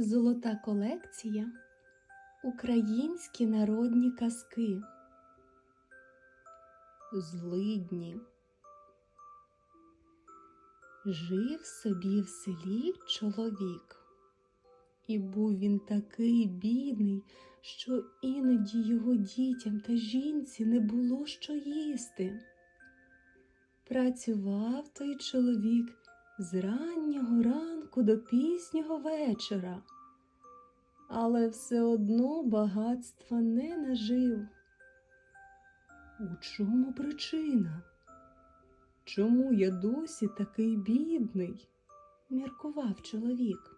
Золота колекція Українські народні казки. Злидні. Жив собі в селі чоловік. І був він такий бідний, що іноді його дітям та жінці не було що їсти. Працював той чоловік з раннього ранку до пізнього вечора, але все одно багатства не нажив. У чому причина? Чому я досі такий бідний? міркував чоловік.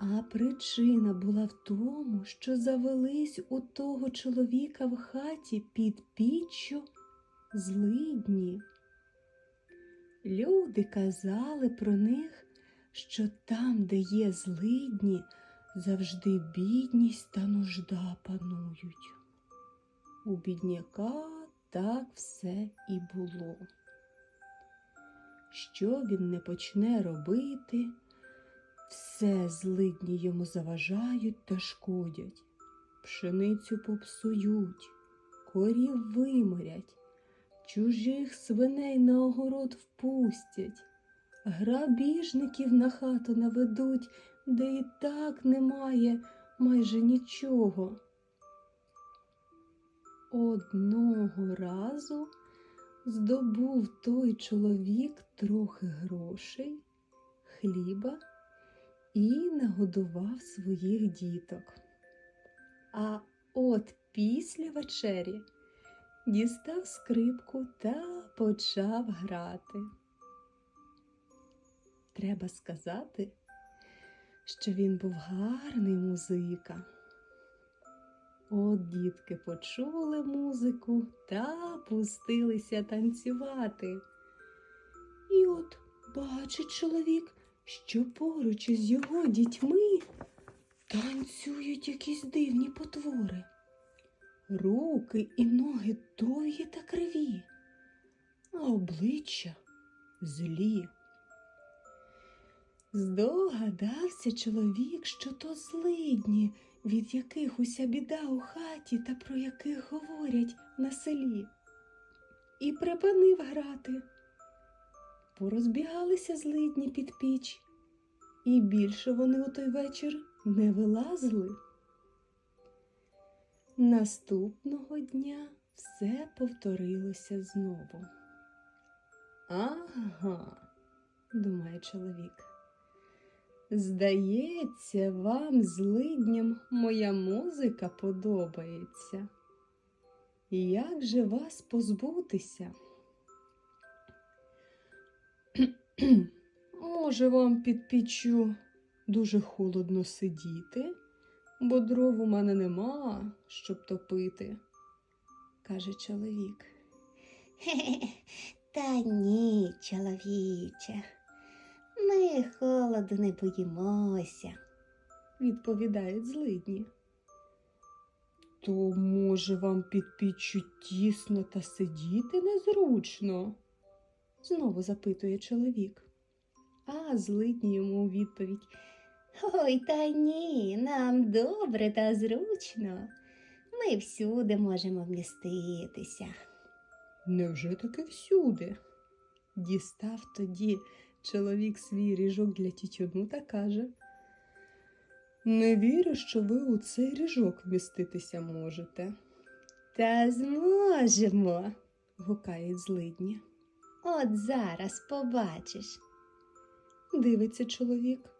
А причина була в тому, що завелись у того чоловіка в хаті під піччю злидні. Люди казали про них, що там, де є злидні, завжди бідність та нужда панують. У бідняка так все і було. Що він не почне робити, все злидні йому заважають та шкодять, пшеницю попсують, корів виморять, чужих свиней на огород впустять, грабіжників на хату наведуть, де і так немає майже нічого. Одного разу здобув той чоловік трохи грошей, хліба і нагодував своїх діток. А от після вечері дістав скрипку та почав грати. Треба сказати, що він був гарний музика. От дітки почули музику та пустилися танцювати. І от бачить чоловік, що поруч із його дітьми танцюють якісь дивні потвори. Руки і ноги довгі та криві, а обличчя злі. Здогадався чоловік, що то злидні, від яких уся біда у хаті та про яких говорять на селі, і припинив грати. Порозбігалися злидні під піч, і більше вони у той вечір не вилазили. Наступного дня все повторилося знову. Ага, думає чоловік. Здається, вам злидням моя музика подобається. Як же вас позбутися? Може, вам під піччю дуже холодно сидіти, бо дров у мене нема, щоб топити, каже чоловік. Хе-хе, та ні, чоловіче. Ми холоду не боїмося. відповідають злидні. То, може, вам під піччю тісно та сидіти незручно? знову запитує чоловік. А злидні йому у відповідь. Ой, та ні, нам добре та зручно. Ми всюди можемо вміститися. Невже таки всюди? Дістав тоді чоловік свій ріжок для тютюну та каже. Не вірю, що ви у цей ріжок вміститися можете. Та зможемо. гукає злидні. От зараз побачиш. Дивиться чоловік.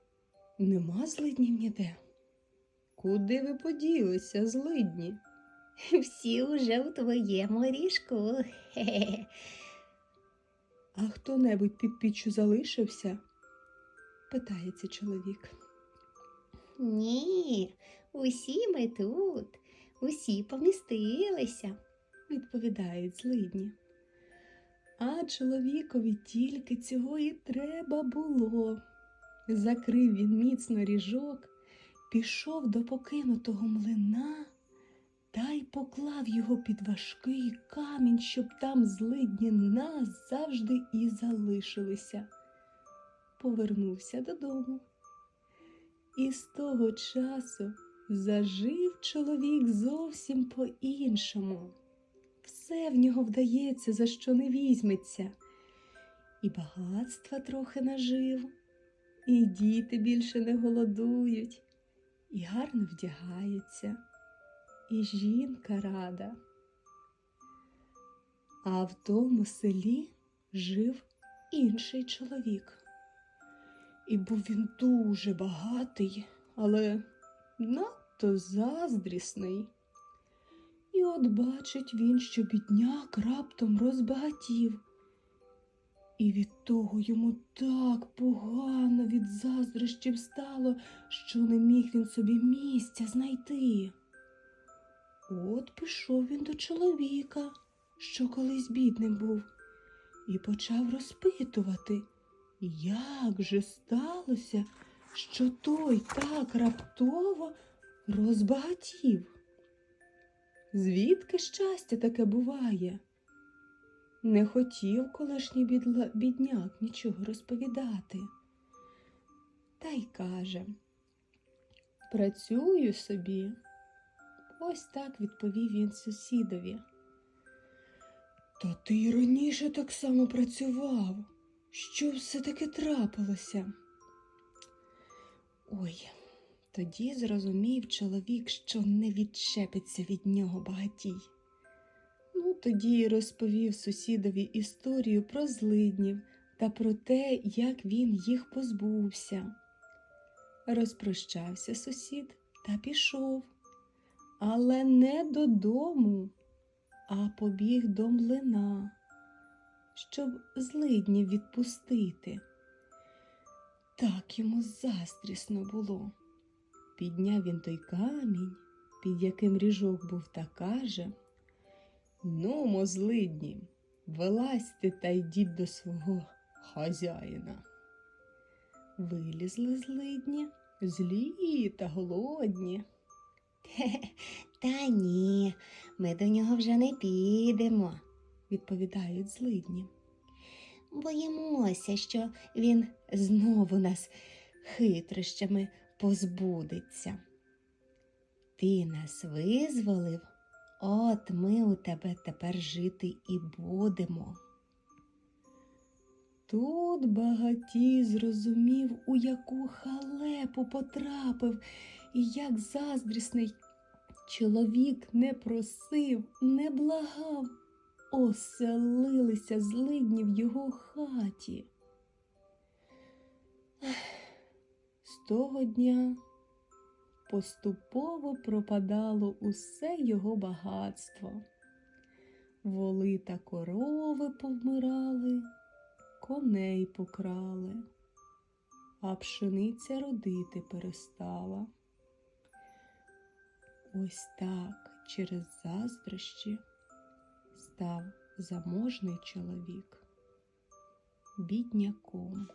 Нема злиднів ніде. Куди ви поділися, злидні? Всі уже у твоєму ріжку. Хе-хе. А хто-небудь під піччю залишився? питається чоловік. Ні, усі ми тут, усі помістилися. відповідають злидні. А чоловікові тільки цього і треба було. Закрив він міцно ріжок, пішов до покинутого млина та й поклав його під важкий камінь, щоб там злидні назавжди і залишилися. Повернувся додому. І з того часу зажив чоловік зовсім по-іншому. Все в нього вдається, за що не візьметься. І багатства трохи нажив, і діти більше не голодують, і гарно вдягаються, і жінка рада. А в тому селі жив інший чоловік. І був він дуже багатий, але надто заздрісний. І от бачить він, що бідняк раптом розбагатів. І від того йому так погано від заздрощів стало, що не міг він собі місця знайти. От пішов він до чоловіка, що колись бідним був, і почав розпитувати, як же сталося, що той так раптово розбагатів. Звідки щастя таке буває? Не хотів колишній бідла... бідняк нічого розповідати. Та й каже, працюю собі. Ось так відповів він сусідові. Та ти й раніше так само працював. Що все таки трапилося? Ой, тоді зрозумів чоловік, що не відчепиться від нього багатій. Ну, тоді розповів сусідові історію про злиднів та про те, як він їх позбувся. Розпрощався сусід та пішов, але не додому, а побіг до млина, щоб злиднів відпустити. Так йому заздрісно було. Підняв він той камінь, під яким ріжок був та каже Ну, мозлидні, вилазьте та йдіть до свого хазяїна. Вилізли злидні, злі та голодні. Та ні, ми до нього вже не підемо. відповідають злидні. Боїмося, що він знову нас хитрощами позбудеться. Ти нас визволив, от ми у тебе тепер жити і будемо. Тут багатій зрозумів, у яку халепу потрапив, і як заздрісний чоловік не просив, не благав, оселилися злидні в його хаті. З того дня поступово пропадало усе його багатство. Воли та корови повмирали, коней покрали, а пшениця родити перестала. Ось так через заздрощі став заможний чоловік бідняком.